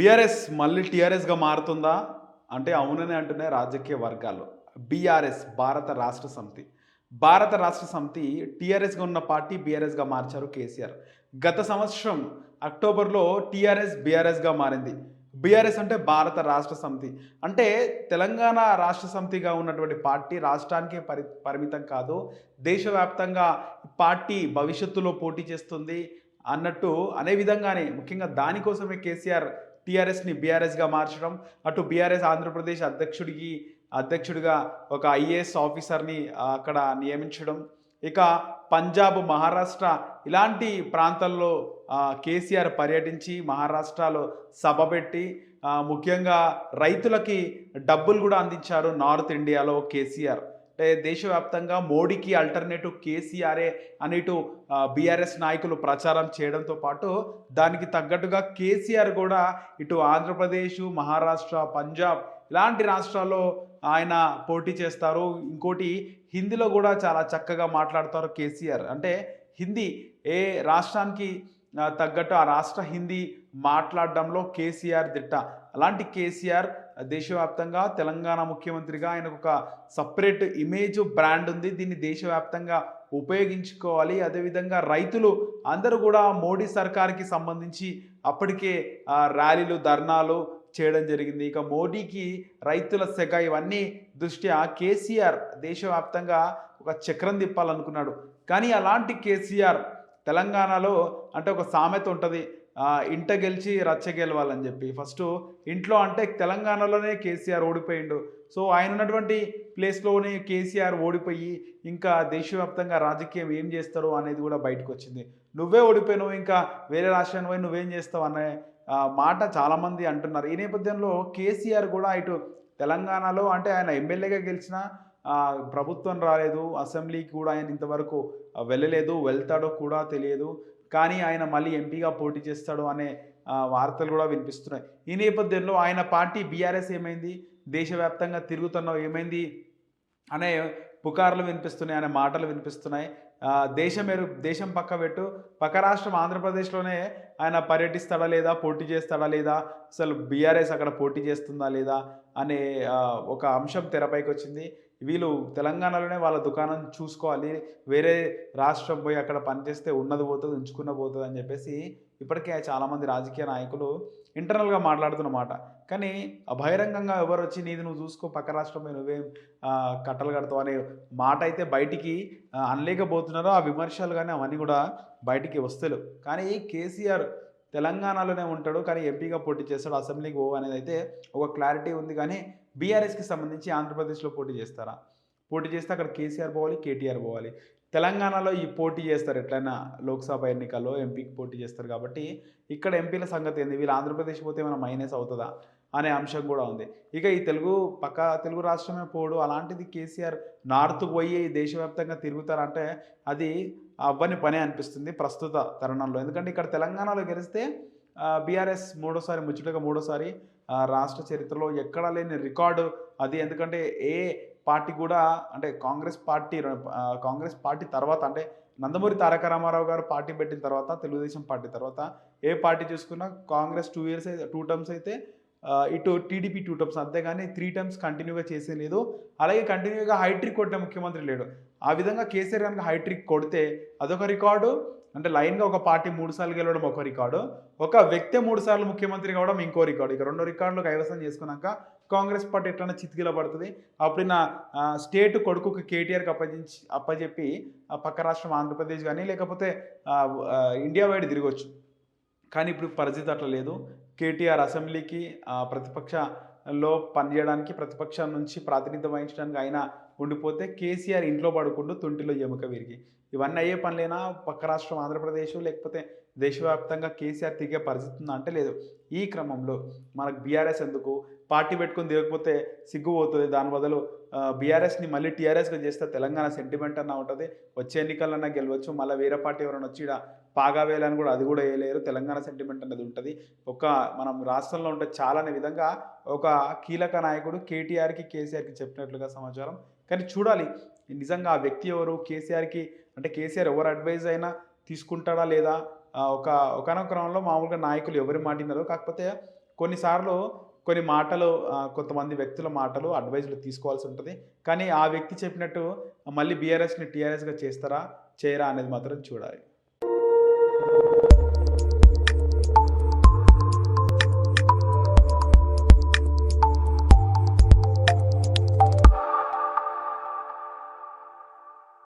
BRS మళ్ళీ టీఆర్ఎస్గా మారుతుందా? అంటే అవునని అంటున్నాయి రాజకీయ వర్గాలు. బీఆర్ఎస్ భారత రాష్ట్ర సమితి. భారత రాష్ట్ర సమితి టీఆర్ఎస్గా ఉన్న పార్టీ బీఆర్ఎస్గా మార్చారు కేసీఆర్. గత సంవత్సరం అక్టోబర్లో టీఆర్ఎస్ బీఆర్ఎస్గా మారింది. బీఆర్ఎస్ అంటే భారత రాష్ట్ర సమితి. అంటే తెలంగాణ రాష్ట్ర సమితిగా ఉన్నటువంటి పార్టీ రాష్ట్రానికి పరి పరిమితం కాదు. దేశవ్యాప్తంగా పార్టీ భవిష్యత్తులో పోటీ చేస్తుంది అన్నట్టు అనే విధంగానే ముఖ్యంగా దానికోసమే కేసీఆర్ టీఆర్ఎస్ని బీఆర్ఎస్గా మార్చడం అటు బీఆర్ఎస్ ఆంధ్రప్రదేశ్ అధ్యక్షుడికి అధ్యక్షుడిగా ఒక ఐఏఎస్ ఆఫీసర్ని అక్కడ నియమించడం. ఇక పంజాబ్ మహారాష్ట్ర ఇలాంటి ప్రాంతాల్లో కేసీఆర్ పర్యటించి మహారాష్ట్రలో సభ పెట్టి ముఖ్యంగా రైతులకి డబ్బులు కూడా అందించారు నార్త్ ఇండియాలో కేసీఆర్. అంటే దేశవ్యాప్తంగా మోడీకి అల్టర్నేటివ్ కేసీఆర్ఏ అని ఇటు బీఆర్ఎస్ నాయకులు ప్రచారం చేయడంతో పాటు దానికి తగ్గట్టుగా కేసీఆర్ కూడా ఇటు ఆంధ్రప్రదేశ్ మహారాష్ట్ర పంజాబ్ ఇలాంటి రాష్ట్రాల్లో ఆయన పోటీ చేస్తారు. ఇంకోటి హిందీలో కూడా చాలా చక్కగా మాట్లాడతారు కేసీఆర్. అంటే హిందీ ఏ రాష్ట్రానికి తగ్గట్టు ఆ రాష్ట్ర హిందీ మాట్లాడడంలో కేసీఆర్ దిట్ట. అలాంటి కేసీఆర్ దేశవ్యాప్తంగా తెలంగాణ ముఖ్యమంత్రిగా ఆయనకు ఒక సపరేట్ ఇమేజ్ బ్రాండ్ ఉంది. దీన్ని దేశవ్యాప్తంగా ఉపయోగించుకోవాలి. అదేవిధంగా రైతులు అందరూ కూడా మోడీ సర్కార్కి సంబంధించి అప్పటికే ర్యాలీలు ధర్నాలు చేయడం జరిగింది. ఇక మోడీకి రైతుల సెగ ఇవన్నీ దృష్ట్యా కేసీఆర్ దేశవ్యాప్తంగా ఒక చక్రం తిప్పాలనుకున్నాడు. కానీ అలాంటి కేసీఆర్ తెలంగాణలో అంటే ఒక సామెత ఉంటుంది. ఇంట గెలిచి రచ్చ గెలవాలని చెప్పి. ఫస్ట్ ఇంట్లో అంటే తెలంగాణలోనే కేసీఆర్ ఓడిపోయిండు. సో ఆయన ఉన్నటువంటి ప్లేస్లోనే కేసీఆర్ ఓడిపోయి ఇంకా దేశవ్యాప్తంగా రాజకీయం ఏం చేస్తారు అనేది కూడా బయటకు వచ్చింది నువ్వే ఓడిపోయినావు ఇంకా వేరే రాష్ట్రాన్ని పోయి నువ్వేం చేస్తావు అనే మాట చాలామంది అంటున్నారు. ఈ నేపథ్యంలో కేసీఆర్ కూడా ఇటు తెలంగాణలో అంటే ఆయన ఎమ్మెల్యేగా గెలిచిన ప్రభుత్వం రాలేదు అసెంబ్లీకి కూడా ఆయన ఇంతవరకు వెళ్ళలేదు వెళ్తాడో కూడా తెలియదు. కానీ ఆయన మళ్ళీ ఎంపీగా పోటీ చేస్తాడు అనే వార్తలు కూడా వినిపిస్తున్నాయి. ఈ నేపథ్యంలో ఆయన పార్టీ బీఆర్ఎస్ ఏమైంది? దేశవ్యాప్తంగా తిరుగుతున్నావు ఏమైంది? అనే పుకార్లు వినిపిస్తున్నాయి అనే మాటలు వినిపిస్తున్నాయి. దేశం ఎరు దేశం పక్క పెట్టు. పక్క రాష్ట్రం ఆంధ్రప్రదేశ్లోనే ఆయన పర్యటిస్తాడా లేదా? పోటీ చేస్తాడా లేదా? అసలు బీఆర్ఎస్ అక్కడ పోటీ చేస్తుందా లేదా? అనే ఒక అంశం తెరపైకి వచ్చింది. వీళ్ళు తెలంగాణలోనే వాళ్ళ దుకాణం చూసుకోవాలి వేరే రాష్ట్రం పోయి అక్కడ పనిచేస్తే ఉన్నది పోతుంది ఉంచుకున్న పోతుంది అని చెప్పేసి ఇప్పటికే చాలామంది రాజకీయ నాయకులు ఇంటర్నల్గా మాట్లాడుతున్నమాట. కానీ బహిరంగంగా ఎవరు వచ్చి నీది నువ్వు చూసుకో పక్క రాష్ట్రంపై నువ్వేం కట్టలు కడతావు అనే మాట అయితే బయటికి అనలేకపోతున్నారో ఆ విమర్శలు కానీ అవన్నీ కూడా బయటికి వస్తలేవు. కానీ కేసీఆర్ తెలంగాణలోనే ఉంటాడు కానీ ఎంపీగా పోటీ చేస్తాడు. అసెంబ్లీకి ఓ అనేది అయితే ఒక క్లారిటీ ఉంది. కానీ బీఆర్ఎస్కి సంబంధించి ఆంధ్రప్రదేశ్లో పోటీ చేస్తారా? పోటీ చేస్తే అక్కడ కేసీఆర్ పోవాలి కేటీఆర్ పోవాలి. తెలంగాణలో ఈ పోటీ చేస్తారు ఎట్లయినా లోక్సభ ఎన్నికల్లో ఎంపీకి పోటీ చేస్తారు కాబట్టి ఇక్కడ ఎంపీల సంగతి ఏంది? వీళ్ళు ఆంధ్రప్రదేశ్ పోతే ఏమైనా మైనస్ అవుతుందా? అనే అంశం కూడా ఉంది. ఇక ఈ తెలుగు పక్క తెలుగు రాష్ట్రమే పోడు అలాంటిది కేసీఆర్ నార్త్కు పోయి దేశవ్యాప్తంగా తిరుగుతారంటే అది అవ్వని పనే అనిపిస్తుంది ప్రస్తుత తరుణంలో. ఎందుకంటే ఇక్కడ తెలంగాణలో గెలిస్తే బీఆర్ఎస్ మూడోసారి ముచ్చటగా మూడోసారి రాష్ట్ర చరిత్రలో ఎక్కడా లేని రికార్డు అది. ఎందుకంటే ఏ పార్టీ కూడా అంటే కాంగ్రెస్ పార్టీ కాంగ్రెస్ పార్టీ తర్వాత అంటే నందమూరి తారక రామారావు గారు పార్టీ పెట్టిన తర్వాత తెలుగుదేశం పార్టీ తర్వాత ఏ పార్టీ చూసుకున్నా Congress two years two terms అయితే ఇటు టీడీపీ టూ టర్మ్స్ అంతేగాని త్రీ టర్మ్స్ కంటిన్యూగా చేసే లేదు. అలాగే కంటిన్యూగా హైట్రిక్ కొట్టిన ముఖ్యమంత్రి లేడు. ఆ విధంగా కేసీఆర్ కనుక హైట్రిక్ కొడితే అదొక రికార్డు అంటే లైన్గా ఒక పార్టీ మూడు సార్లు గెలవడం ఒక రికార్డు ఒక వ్యక్తి మూడు సార్లు ముఖ్యమంత్రి కావడం ఇంకో రికార్డు ఇక రెండు రికార్డులు కైవసం చేసుకున్నాక కాంగ్రెస్ పార్టీ ఎట్లన్నా చితికిల పడుతుంది. అప్పుడు నా స్టేట్ కొడుకుకి కేటీఆర్కి అప్పగించి అప్పచెప్పి పక్క రాష్ట్రం ఆంధ్రప్రదేశ్ కానీ లేకపోతే ఇండియా వైడ్ తిరగొచ్చు. కానీ ఇప్పుడు పరిస్థితి అట్లా లేదు. కేటీఆర్ అసెంబ్లీకి ప్రతిపక్షలో పనిచేయడానికి ప్రతిపక్షం నుంచి ప్రాతినిధ్యం వహించడానికి ఆయన ఉండిపోతే కేసీఆర్ ఇంట్లో పడుకుంటూ తుంటిలో ఎముక విరిగి. ఇవన్నీ అయ్యే పనులేనా? పక్క రాష్ట్రం ఆంధ్రప్రదేశ్ లేకపోతే దేశవ్యాప్తంగా కేసీఆర్ తిరిగే పరిస్థితి ఉందా అంటే లేదు. ఈ క్రమంలో మనకు బీఆర్ఎస్ ఎందుకు? పార్టీ పెట్టుకుని తిరగకపోతే సిగ్గుపోతుంది దాని బదులు బీఆర్ఎస్ని మళ్ళీ టీఆర్ఎస్గా చేస్తే తెలంగాణ సెంటిమెంట్ అన్న ఉంటుంది. వచ్చే ఎన్నికలన్నా గెలవచ్చు. మళ్ళీ వేరే పార్టీ ఎవరైనా వచ్చి పాగా వేయాలని కూడా అది కూడా వేయలేరు. తెలంగాణ సెంటిమెంట్ అనేది ఉంటుంది. ఒక మనం రాష్ట్రంలో ఉంటే చాలానే విధంగా ఒక కీలక నాయకుడు కేటీఆర్కి కేసీఆర్కి చెప్పినట్లుగా సమాచారం. కానీ చూడాలి నిజంగా ఆ వ్యక్తి ఎవరు? కేసీఆర్కి అంటే కేసీఆర్ ఎవరు అడ్వైజ్ అయినా తీసుకుంటాడా లేదా? ఒక ఒకనొక క్రమంలో మామూలుగా నాయకులు ఎవరు మాటినారో కాకపోతే కొన్నిసార్లు కొన్ని మాటలు కొంతమంది వ్యక్తుల మాటలు అడ్వైజులు తీసుకోవాల్సి ఉంటుంది. కానీ ఆ వ్యక్తి చెప్పినట్టు మళ్ళీ బీఆర్ఎస్ని టీఆర్ఎస్గా చేస్తారా? చేయరా అనేది మాత్రం చూడాలి. thank you